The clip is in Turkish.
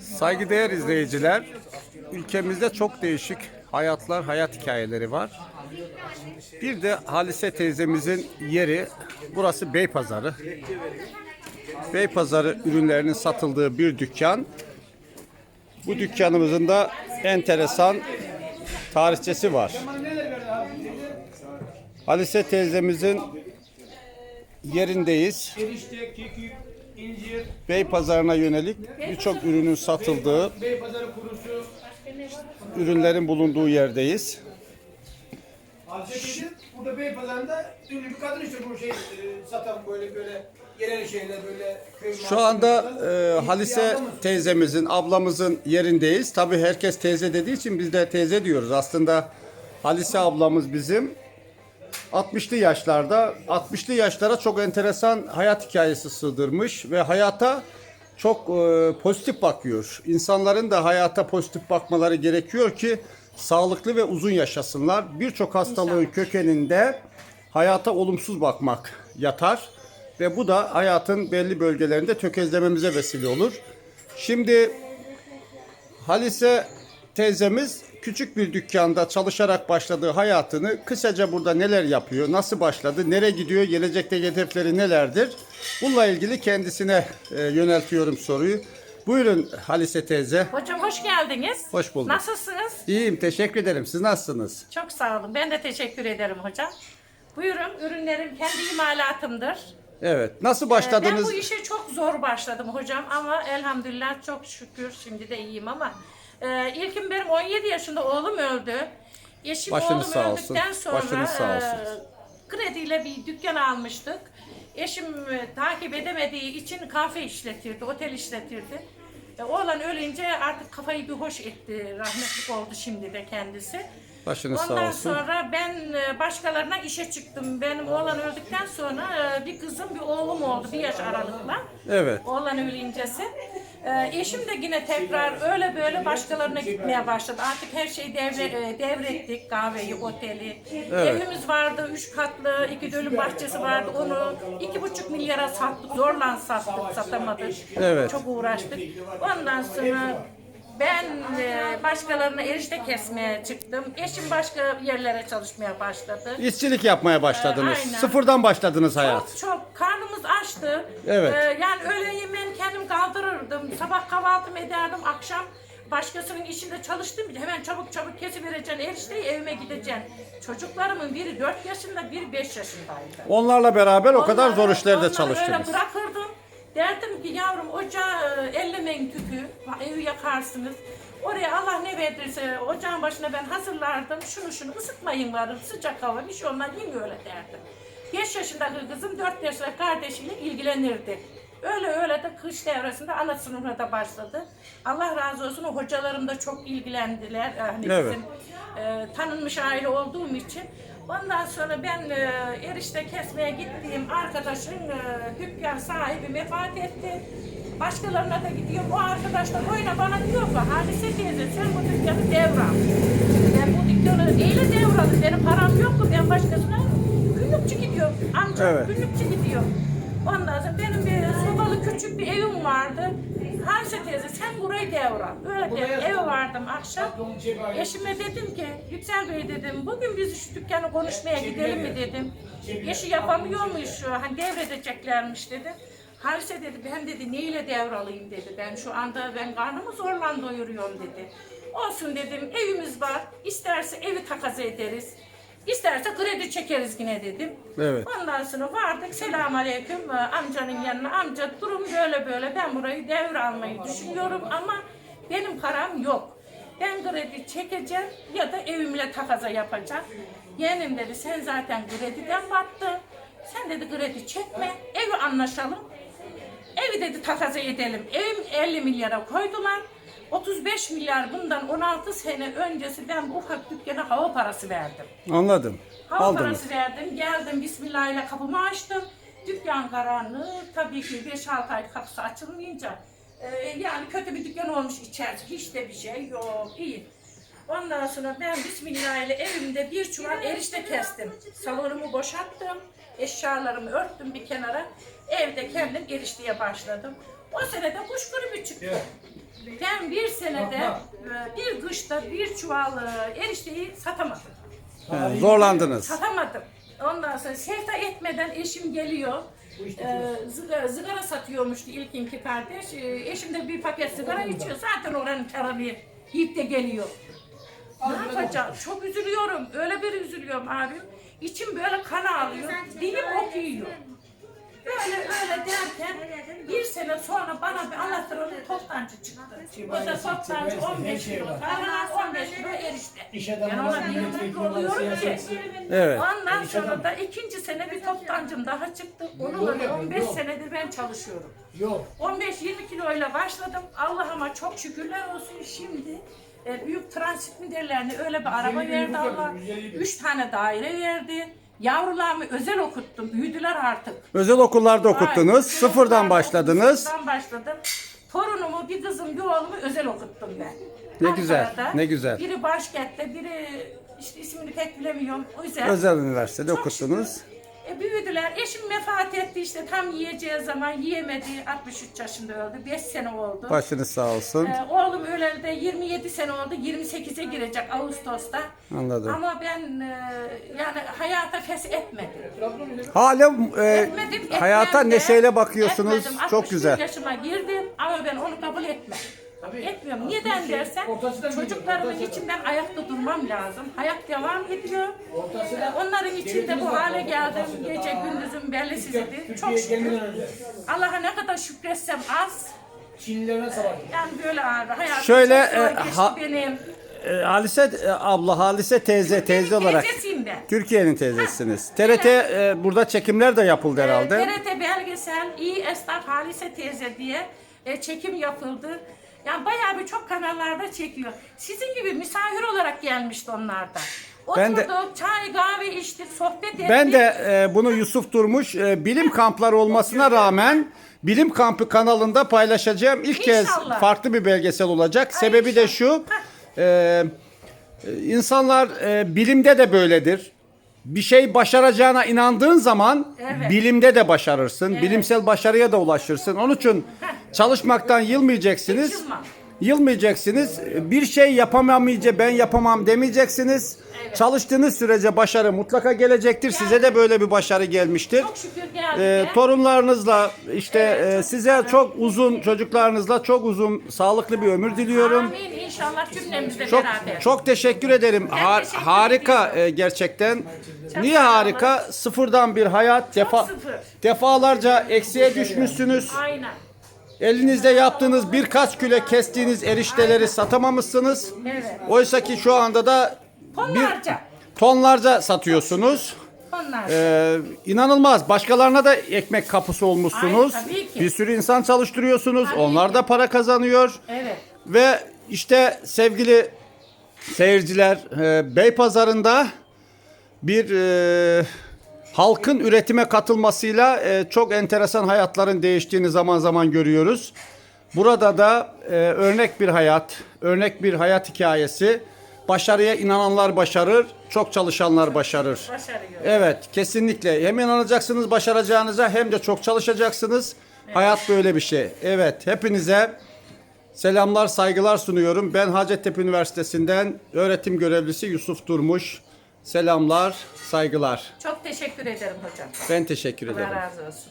Saygıdeğer izleyiciler, ülkemizde çok değişik hayatlar, hayat hikayeleri var. Bir de Halise teyzemizin yeri, burası Beypazarı. Beypazarı ürünlerinin satıldığı bir dükkan. Bu dükkanımızın da enteresan tarihçesi var. Halise teyzemizin yerindeyiz. İncir, Beypazarı'na yönelik birçok ürünün satıldığı, Beypazarı kurusu. ürünlerin bulunduğu yerdeyiz. Hadise burada Beypazarı'nda ünlü bir kadın işte bu şey e, satan böyle böyle yerel şeyler böyle köy Şu anda e, Halise teyzemizin, ablamızın yerindeyiz. Tabii herkes teyze dediği için biz de teyze diyoruz. Aslında Halise ablamız bizim 60'lı yaşlarda, 60'lı yaşlara çok enteresan hayat hikayesi sığdırmış ve hayata çok e, pozitif bakıyor. İnsanların da hayata pozitif bakmaları gerekiyor ki sağlıklı ve uzun yaşasınlar. Birçok hastalığın kökeninde hayata olumsuz bakmak yatar ve bu da hayatın belli bölgelerinde tökezlememize vesile olur. Şimdi Halise teyzemiz küçük bir dükkanda çalışarak başladığı hayatını kısaca burada neler yapıyor, nasıl başladı, nereye gidiyor, gelecekte hedefleri nelerdir? Bununla ilgili kendisine e, yöneltiyorum soruyu. Buyurun Halise teyze. Hocam hoş geldiniz. Hoş bulduk. Nasılsınız? İyiyim, teşekkür ederim. Siz nasılsınız? Çok sağ olun. Ben de teşekkür ederim hocam. Buyurun ürünlerim kendi imalatımdır. Evet. Nasıl Ee, başladınız? Ben bu işe çok zor başladım hocam ama elhamdülillah çok şükür şimdi de iyiyim ama e, ilkim benim 17 yaşında oğlum öldü. Eşim Başınız oğlum sağ olsun. öldükten sonra Başınız sağ olsun. e, krediyle bir dükkan almıştık. Eşim e, takip edemediği için kafe işletirdi, otel işletirdi. E, oğlan ölünce artık kafayı bir hoş etti. Rahmetlik oldu şimdi de kendisi. Başınız sağ Ondan olsun. sonra ben e, başkalarına işe çıktım. Benim oğlan öldükten sonra e, bir kızım bir oğlum oldu bir yaş aralıkla. Evet. Oğlan ölüncesi. E, eşim de yine tekrar öyle böyle başkalarına gitmeye başladı. Artık her şeyi devre, e, devrettik. Kahveyi, oteli. Evet. Evimiz vardı. Üç katlı, iki dönüm bahçesi vardı. Onu iki buçuk milyara sattık. Zorla sattık, satamadık. Evet. Çok uğraştık. Ondan sonra ben e, başkalarına erişte kesmeye çıktım. Eşim başka yerlere çalışmaya başladı. İşçilik yapmaya başladınız. Ee, aynen. Sıfırdan başladınız hayat. Çok çok karnımız açtı. Evet. Ee, yani öğlen yemeğini kendim kaldırırdım. Sabah kahvaltımı ederdim. Akşam başkasının işinde çalıştığım için hemen çabuk çabuk kesivereceksin. Erişteyi evime gideceksin. Çocuklarımın biri 4 yaşında, biri 5 yaşındaydı. Onlarla beraber o kadar Onları- zor işlerde onları çalıştınız. Öyle bırakırdım. Derdim ki yavrum ocağı e, ellemeyin tüpü, evi yakarsınız. Oraya Allah ne verdiyse ocağın başına ben hazırlardım. Şunu şunu ısıtmayın varım sıcak hava bir şey olmaz yiyin öyle derdim. 5 yaşındaki kızım 4 yaşındaki kardeşiyle ilgilenirdi. Öyle öyle de kış devresinde ana sınıfına da başladı. Allah razı olsun o hocalarım da çok ilgilendiler. Hani Evet. bizim e, tanınmış aile olduğum için. Ondan sonra ben e, erişte kesmeye gittiğim arkadaşın e, dükkan sahibi vefat etti. Başkalarına da gidiyorum. O arkadaş da boyuna bana diyor ki Halise teyze sen bu dükkanı devral. Ben bu dükkanı neyle devraldım? Benim param yok mu? Ben başkasına günlükçü gidiyorum. Amcam Evet. günlükçü gidiyor. Ondan sonra benim bir sobalı küçük bir evim vardı. Halise teyze sen burayı devral. Böyle de eve vardım akşam. Eşime dedim ki Yüksel Bey dedim bugün biz şu dükkanı konuşmaya gidelim mi dedim. Eşi yapamıyor muyuz şu hani devredeceklermiş dedi. Halise dedi ben dedi neyle devralayım dedi. Ben şu anda ben karnımı zorla doyuruyorum dedi. Olsun dedim evimiz var. İsterse evi takas ederiz. İsterse kredi çekeriz yine dedim. Evet. Ondan sonra vardık. Selam aleyküm amcanın yanına. Amca durum böyle böyle. Ben burayı devralmayı düşünüyorum ama benim param yok. Ben kredi çekeceğim ya da evimle takaza yapacağım. Yeğenim dedi sen zaten krediden battın. Sen dedi kredi çekme. Evi anlaşalım. Evi dedi takaza edelim. Evim 50 milyara koydular. 35 milyar bundan 16 sene öncesi ben bu ufak dükkana hava parası verdim. Anladım. Hava Aldınız. parası verdim. Geldim Bismillah ile kapımı açtım. Dükkan karanlık. Tabii ki 5-6 ay kapısı açılmayınca e, yani kötü bir dükkan olmuş içerisi. Hiç de bir şey yok. iyi. Ondan sonra ben Bismillah ile evimde bir çuval erişte kestim. Salonumu boşalttım. Eşyalarımı örttüm bir kenara. Evde kendim erişteye başladım. O sene de kuş grubu çıktı. Ben bir senede e, bir kışta bir çuval e, erişteyi satamadım. He, zorlandınız. Satamadım. Ondan sonra sevda etmeden eşim geliyor. Ee, zıgara, zıgara satıyormuştu ilk iki kardeş. Ee, eşim de bir paket sigara içiyor. Zaten oranın kararını yiyip de geliyor. Ne yapacağım? Çok üzülüyorum. Öyle bir üzülüyorum abim. İçim böyle kan ağlıyor. Dilim okuyor. Böyle öyle derken bir sene sonra bana bir anahtarın toptancı çıktı. O da toptancı 15 kilo karnına 15 kilo erişte. İş Ben adamı, ona bir milletvekili, mutlu oluyorum ki. siyasetçi. Evet. Ondan sonra da ikinci sene bir toptancım daha çıktı. Onunla da 15 senedir ben çalışıyorum. Yok. 15-20 kiloyla başladım. Allah'ıma çok şükürler olsun şimdi. e, büyük transit mi derler ne öyle bir araba 150 bin verdi Allah. yapıyor, 150 bin. 3 tane daire verdi. Yavrularımı özel okuttum. Büyüdüler artık. Özel okullarda Ay, okuttunuz. özel Sıfırdan başladınız. Sıfırdan başladım. Torunumu, bir kızım, bir oğlumu özel okuttum ben. Ne güzel, Ankara'da. ne güzel. Biri Başkent'te, biri işte ismini pek bilemiyorum. O yüzden Özel üniversitede okuttunuz. şükür, Eşim vefat etti işte tam yiyeceği zaman yiyemedi. 63 yaşında öldü. 5 sene oldu. Başınız sağ olsun. Ee, oğlum öleli de 27 sene oldu. 28'e girecek Ağustos'ta. Anladım. Ama ben e, yani hayata fes etmedim. Hala e, Etmedim, etmem hayata de. neşeyle bakıyorsunuz. Etmedim. Çok 61 güzel. yaşıma girdim ama ben onu kabul etmem. Etmiyorum. Neden dersen ortasından çocuklarımın gidiyor, içinden ayakta durmam lazım. Hayat devam ediyor. Ortasına- Ee, Onların içinde bu hale geldim. Gece Aa, gündüzüm bellisizidir. Çok şükür. Allah'a ne kadar şükretsem az. Çinlilerine savaştı. Yani böyle abi. Hayatım Şöyle, çok zor e, ha- benim. E, Halise e, abla, Halise teyze, teyze olarak. Türkiye'nin teyzesiniz. TRT e, burada çekimler de yapıldı herhalde. Ee, TRT belgesel İyi Esnaf Halise Teyze diye e, çekim yapıldı. Yani bayağı bir çok kanallarda çekiyor. Sizin gibi misafir olarak gelmişti onlar da. Ben de- Oturduk, çay, kahve içtik, sohbet ettik. Ben de e, bunu Yusuf Durmuş e, bilim kampları olmasına rağmen Bilim Kampı kanalında paylaşacağım. İlk kez İnşallah. farklı bir belgesel olacak. Sebebi de şu. e, e, insanlar e, bilimde de böyledir. Bir şey başaracağına inandığın zaman Evet. bilimde de başarırsın. Bilimsel başarıya da ulaşırsın. Onun için çalışmaktan yılmayacaksınız. Hiç yılmam. Yılmayacaksınız. Bir şey yapamamayınca ben yapamam demeyeceksiniz. Çalıştığınız sürece başarı mutlaka gelecektir. Size de böyle bir başarı gelmiştir. Çok şükür geldi. Ee, torunlarınızla işte Evet, e, çok size çok uzun çocuklarınızla çok uzun sağlıklı bir ömür diliyorum. Amin inşallah cümlemizle Çok beraber. çok teşekkür ederim. Ha- teşekkür harika e, gerçekten. Niye sağ olun. harika? Sıfırdan bir hayat. Defa sıfır. defalarca eksiye düşmüşsünüz. Aynen. Elinizde yaptığınız birkaç küle kestiğiniz erişteleri satamamışsınız. Evet. Oysa ki şu anda da Tonlarca. tonlarca satıyorsunuz. Tonlarca. Ee, inanılmaz. Başkalarına da ekmek kapısı olmuşsunuz. Ay, tabii ki. Bir sürü insan çalıştırıyorsunuz. Tabii Onlar ki. da para kazanıyor. evet. Ve işte sevgili seyirciler, e, Beypazarı'nda bir e, halkın üretime katılmasıyla e, çok enteresan hayatların değiştiğini zaman zaman görüyoruz. Burada da e, örnek bir hayat, örnek bir hayat hikayesi. Başarıya inananlar başarır, çok çalışanlar başarır. Başarıyor. Evet, kesinlikle. Hem inanacaksınız başaracağınıza hem de çok çalışacaksınız. Hayat böyle bir şey. Evet, hepinize selamlar, saygılar sunuyorum. Ben Hacettepe Üniversitesi'nden öğretim görevlisi Yusuf Durmuş. Selamlar, saygılar. Çok teşekkür ederim hocam. Ben teşekkür ederim. Allah razı olsun.